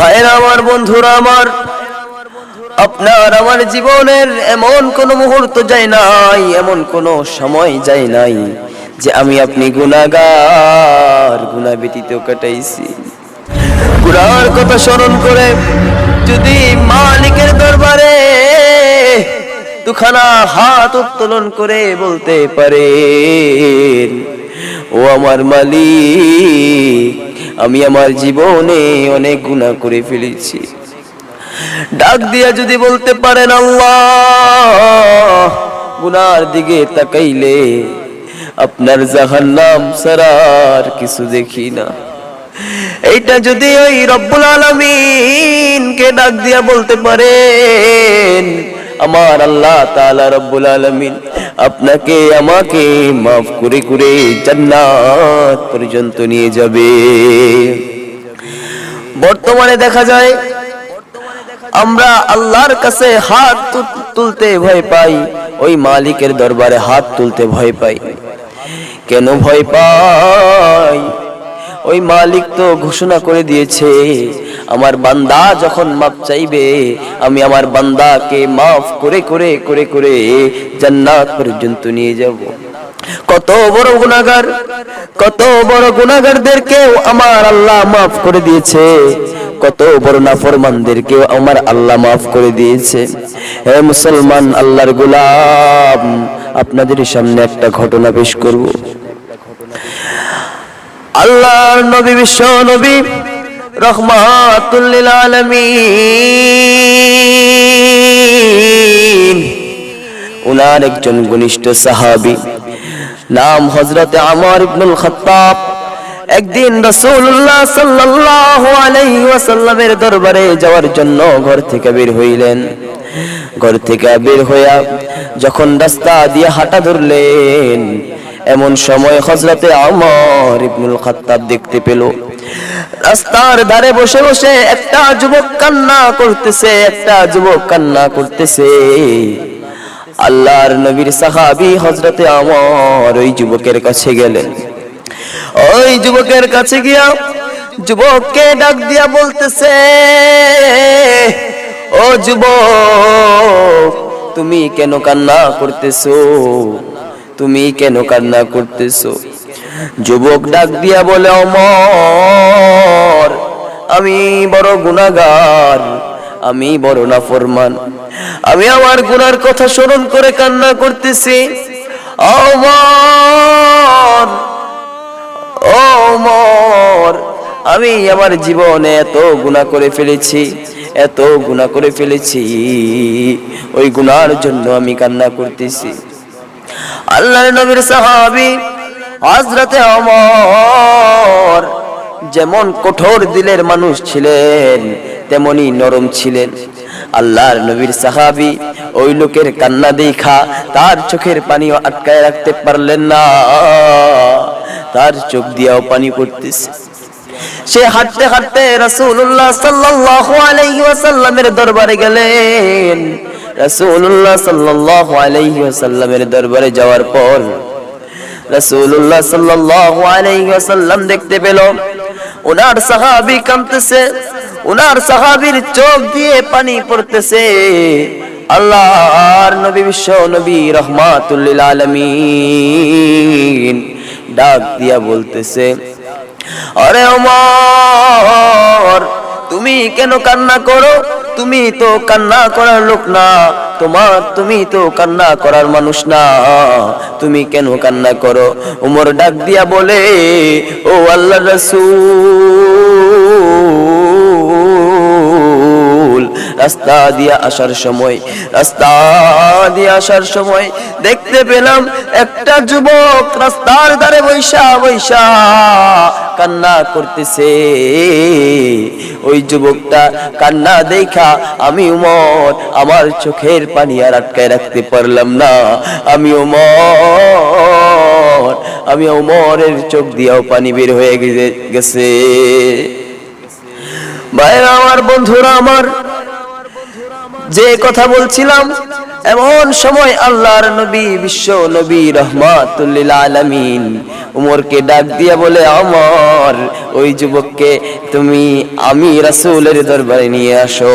ভাইরা আমার, বন্ধুরা আমার, আপনার আমার জীবনের এমন কোন মুহূর্ত যায় নাই, এমন কোন সময় যায় নাই যে আমি আপনি গুনাগার গুনা ব্যতীত কাটাইছি। গুনার কথা স্মরণ করে যদি মালিকের দরবারে দুখানা হাত উত্তোলন করে বলতে পারে ও আমার মালিক আমি আমার জীবনে অনেক গুনাহ করে ফেলেছি। ডাক দিয়া যদি বলতে পারেন, আল্লাহ, গুনার দিকে তাকাইলে আপনার জাহান্নাম সারার কিছু দেখি না। এইটা যদি ওই রব্বুল আলমিনকে ডাক দিয়া বলতে পারেন আমার আল্লাহ তাআলা রব্বুল আলামিন আপনাকে, আমাকে মাফ করে করে জান্নাত পর্যন্ত নিয়ে যাবে। বর্তমানে দেখা যায়, আমরা আল্লাহর কাছে হাত তুলতে ভয় পাই, ওই মালিকের দরবারে হাত তুলতে ভয় পাই। কেন ভয় পাই? ওই মালিক তো ঘোষণা করে দিয়েছে, আমার বান্দা যখন মাপ চাইবে, আমি আমার বান্দাকে মাফ করে করে করে করে জান্নাত পর্যন্ত নিয়ে যাব। কত বড় গুনাহগার, কত বড় গুনাহগারদেরকেও আমার আল্লাহ মাফ করে দিয়েছে, কত বড় নাফরমানদেরকেও আমার আল্লাহ মাফ করে দিয়েছে। হে মুসলমান, আল্লাহর গোলাম, আপনাদের সামনে একটা ঘটনা পেশ করব। আল্লাহর নবী বিশ্ব নবী রহমাতুল্লিল আলামিন। উনার একজন ঘনিষ্ঠ সাহাবী নাম হযরতে আমর ইবনুল খাত্তাব। একদিন সাল্লাল্লাহু আলাইহি ওয়াসাল্লামের দরবারে যাওয়ার জন্য ঘর থেকে বের হইলেন। ঘর থেকে বের হইয়া যখন রাস্তা দিয়ে হাঁটা ধরলেন এমন সময় হজরতে আমর ইবনুল খাত্তাব দেখতে পেল। রাস্তার ধারে বসে বসে একটা যুবক কান্না করতেছে, একটা যুবক কান্না করতেছে। আল্লাহর নবীর সাহাবি হজরতে আমর ওই যুবকের কাছে গেলেন। ওই যুবকের কাছে গিয়া যুবককে ডাক দিয়া বলতেছে, ও যুবক, তুমি কেন কান্না করতেছো? তুমি কেন কান্না করতেছো? যুবক ডাক দিয়া বলে, অমর, আমি বড় গুনাহগার, আমি বড় নাফরমান, আমি আমার গুনার কথা স্মরণ করে কান্না করতেছি। অমর অমর, আমি আমার জীবনে এত গুনাহ করে ফেলেছি, এত গুনাহ করে ফেলেছি। ওই গুনার জন্য আমি কান্না করতেছি। আল্লাহর নবীর সাহাবি হজরতে অমর যেমন কঠোর দিলের মানুষ ছিলেন, তেমনি নরম ছিলেন। আল্লাহর নবীর সাহাবি ওই লোকের কান্না দেখা, তার চোখের পানিও আটকায় রাখতে পারলেন না। তার চোখ দিয়েও পানি পড়তেছে। সে হাঁটতে হাঁটতে রাসূলুল্লাহ সাল্লাল্লাহু আলাইহি ওয়াসাল্লামের দরবারে গেলেন। দরবারে যাওয়ার পর দেখতে পেল ওনার ওনার সাহাবীর চোখ দিয়ে পানি পড়তেছে। আল্লাহর নবী বিশ্ব নবী রহমাতুল ডাক দিয়া বলতেছে, আরে ওমর তুমি কেন কান্না করো? তুমি তো কান্না করার লোক না। তোমার তুমি তো কান্না করার মানুষ না। তুমি কেন কান্না করো? উমর ডাক দিয়া বলে, ও আল্লাহ রসুল। রাস্তা দিয়ে আসার সময়, রাস্তা দিয়ে আসার সময় দেখতে পেলাম একটা যুবক রাস্তার ধারে বৈশা বৈশা কান্না করতেছে। ওই যুবকটা কান্না দেখা আমি উমর, আমার চোখের পানি আর আটকায় রাখতে পারলাম না। আমি উমর, আমি উমরের চোখ দিয়েও পানি বের হয়ে গেছে ভাইরা আমার বন্ধুরা আমার যে কথা বলছিলাম, এমন সময় আল্লাহর নবী, বিশ্ব নবী রহমাতুল্লিল আলামিন উমরকে ডাক দিয়া বলে আমার ওই যুবককে তুমি আমি রাসূলের দরবারে নিয়ে আসো।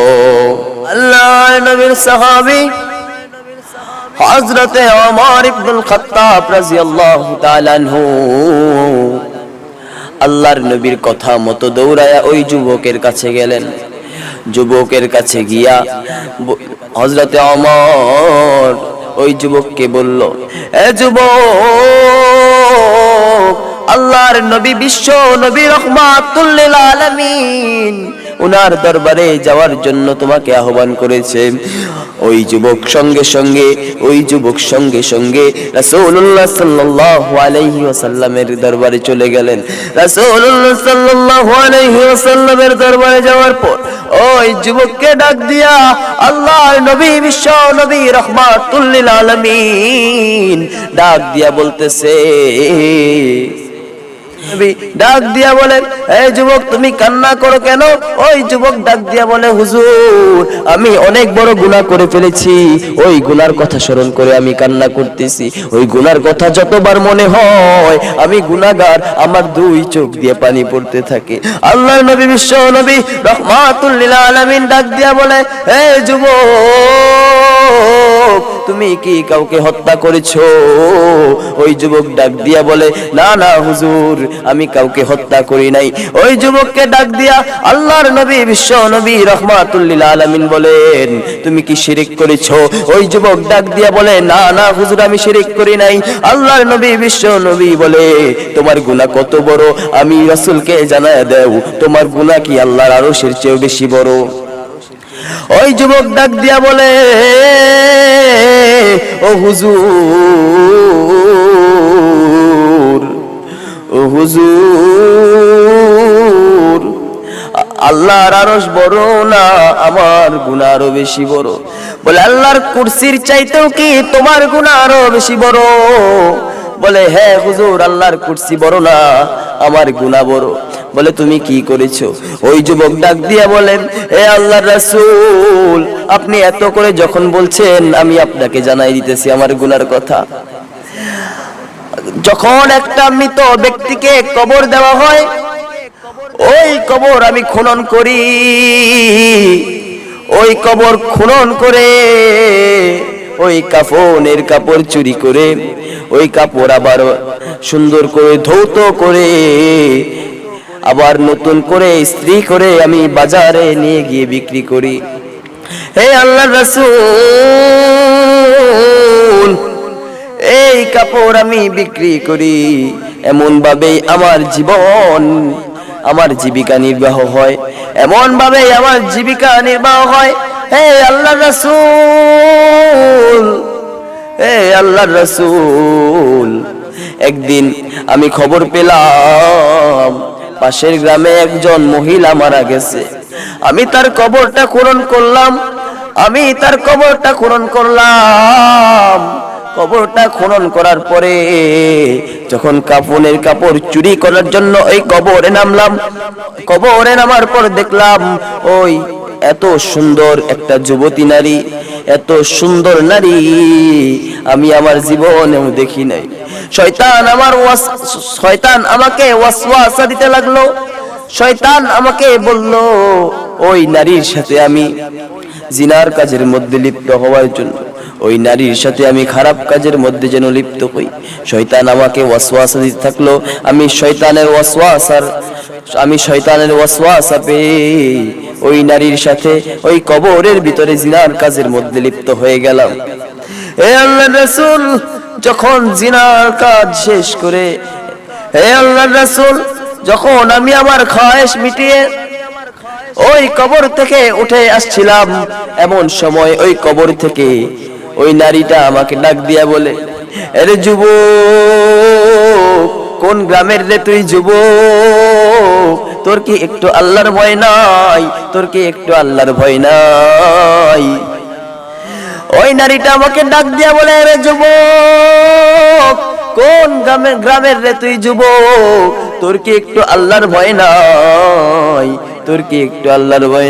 আল্লাহ নবীর সাহাবী হজরতে ওমর ইবনুল খাত্তাব রাদিয়াল্লাহু তাআলা আনহু আল্লাহর নবীর কথা মতো দৌড়ায়া ওই যুবকের কাছে গেলেন। যুবকের কাছে গিয়া হজরতে অমর ওই যুবককে বলল, এ যুবক, আল্লাহর নবী বিশ্ব নবী রহমাতুল্লিল আলামিন উনার দরবারে যাওয়ার জন্য তোমাকে আহ্বান করেছে। ওই যুবক সঙ্গে সঙ্গে, ওই যুবক সঙ্গে সঙ্গে রাসূলুল্লাহ সাল্লাল্লাহু আলাইহি ওয়াসাল্লামের দরবারে চলে গেলেন। রাসূলুল্লাহ সাল্লাল্লাহু আলাইহি ওয়াসাল্লামের দরবারে যাওয়ার পর ওই যুবককে ডাক দিয়া আল্লাহর নবী, বিশ্ব নবী, রহমাতুল লিল আলামিন। ডাক দিয়া বলতেছে ডাক দিয়া বলেন, এই যুবক, তুমি কান্না করো কেন? ওই যুবক ডাক দিয়া বলে, হুজুর, আমি অনেক বড় গুনাহ করে ফেলেছি। ওই গুনার কথা স্মরণ করে আমি কান্না করতেছি। ওই গুনার কথা যতবার মনে হয়, আমি গুনাহগার, আমার দুই চোখ দিয়ে পানি পড়তে থাকে। আল্লাহর নবী, বিশ্ব নবী, রহমাতুল লিল আলামিন ডাক দিয়া বলে, এই যুবক তুমি কি কাউকে হত্যা করেছ? ওই যুবক ডাক দিয়া বলে, না না, হুজুর, আমি কাউকে হত্যা করি নাই। ওই যুবককে ডাক দিয়া আল্লাহর নবী, বিশ্ব নবী রহমাতুল্লিল আলামিন বলেন, তুমি কি শিরিক করেছ? ওই যুবক ডাক দিয়া বলে, না না, হুজুর, আমি শিরিক করি নাই। আল্লাহর নবী, বিশ্ব নবী বলে, তোমার গুনাহ কত বড়? আমি রাসূলকে জানায় দেও, তোমার গুনাহ কি আল্লাহর আরশের চেয়েও বেশি বড়? ওই যুবক ডাক দিয়া বলে, ও হুজুর ও হুজুর, আল্লাহর আরস বড় না আমার গুনাহ আরও বেশি বড়? বলে, আল্লাহর কুরসির চাইতেও কি তোমার আরও বেশি বড়? বলে হ্যাঁ হুজুর, আল্লাহর কুরসি বড় না, আমার গুনাহ বড়। বলে, তুমি কি করেছ? ওই যুবক ডাক দিয়া বলেন, এ আল্লাহর রাসূল, আপনি এত করে যখন বলছেন, আমি আপনাকে জানাই দিতেছি আমার গুনার কথা। যখন একটা মৃত ব্যক্তিকে কবর দেওয়া হয়, ওই কবর আমি খনন করি। ওই কবর খনন করে ওই কাফনের কাপড় চুরি করে, ওই কাপড় আবার সুন্দর করে ধৌত করে, আবার নতুন করে ইস্ত্রি করে আমি বাজারে নিয়ে গিয়ে বিক্রি করি। হে আল্লাহ রাসূল, এই কাপড় আমি বিক্রি করি। এমন ভাবেই আমার জীবন, আমার জীবিকা নির্বাহ হয়। এমন ভাবেই আমার জীবিকা নির্বাহ হয়। হে আল্লাহ রাসূল হে আল্লাহ রাসূল, একদিন আমি খবর পেলাম, পাশের গ্রামে একজন মহিলা মারা গেছে। আমি তার কবরটা খনন করলাম, আমি তার কবরটা খনন করলাম। কবরটা খনন করার পরে যখন কাফনের কাপড় চুরি করার জন্য ওই কবরে নামলাম, কবরে নামার পর দেখলাম ওই এত সুন্দর একটা যুবতী নারী, এত সুন্দর নারী আমি আমার জীবনেও দেখি নাই। শয়তান আমার শয়তান আমাকে ওয়াসওয়াসা দিতে লাগল। শয়তান আমাকে বলল, ওই নারীর সাথে আমি জিনার কাজের মধ্যে লিপ্ত হওয়ার জন্য, ওই নারীর সাথে আমি খারাপ কাজের মধ্যে যেন লিপ্ত হই। শয়তান আমাকে ওয়াসওয়াসা দিতে থাকল। আমি শয়তানের ওয়াসওয়াসার, আমি শয়তানের ওয়াসওয়াসা পেয়ে ওই নারীর সাথে ওই কবরের ভিতরে জিনার কাজের মধ্যে লিপ্ত হয়ে গেলাম। হে আল্লাহ রাসূল, যখন জিনার কাজ শেষ করে, হে আল্লাহ রাসূল, যখন আমি আমার খায়েশ মিটিয়ে ওই কবর থেকে উঠে আসছিলাম, এমন সময় ওই কবর থেকে ওই নারীটা আমাকে ডাক দিয়া বলে আরে যুব কোন গ্রামের রে তুই যুব তোর কি একটু আল্লাহর ভয় নাই? তোর কি একটু আল্লাহর ভয় নাই? ওই নারীটা আমাকে ডাক দিয়া বলে রে যুবক, কোন গ্রামের গ্রামের রে তুই যুবক? তোর কি একটু আল্লাহর ভয় নাই? তোর কি একটু আল্লাহর ভয়